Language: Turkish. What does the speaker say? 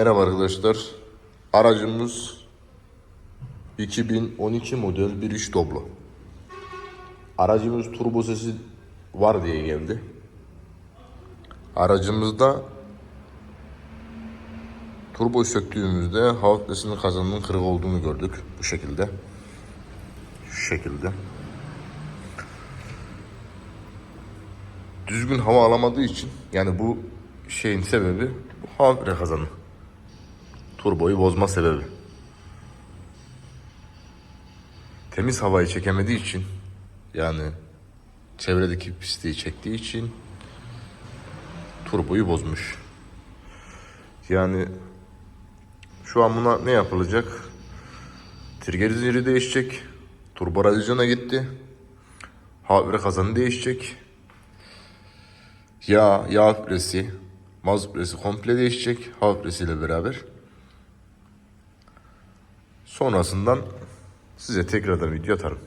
Merhaba arkadaşlar. Aracımız 2012 model bir iş Doblo. Aracımız turbo sesi var diye geldi. Aracımızda turbo söktüğümüzde hava filtresinin kazanının kırık olduğunu gördük. Bu şekilde. Şu şekilde. Düzgün hava alamadığı için yani bu şeyin sebebi hava filtre kazanı. Turboyu bozma sebebi. Temiz havayı çekemediği için yani çevredeki pisliği çektiği için turboyu bozmuş. Yani şu an buna ne yapılacak? Trigger zinciri değişecek. Turbo radyasyona gitti. Hava kazanı değişecek. Yağ, yağ filtresi, mazot filtresi komple değişecek. Hava filtresiyle beraber. Sonrasından size tekrardan video atarım.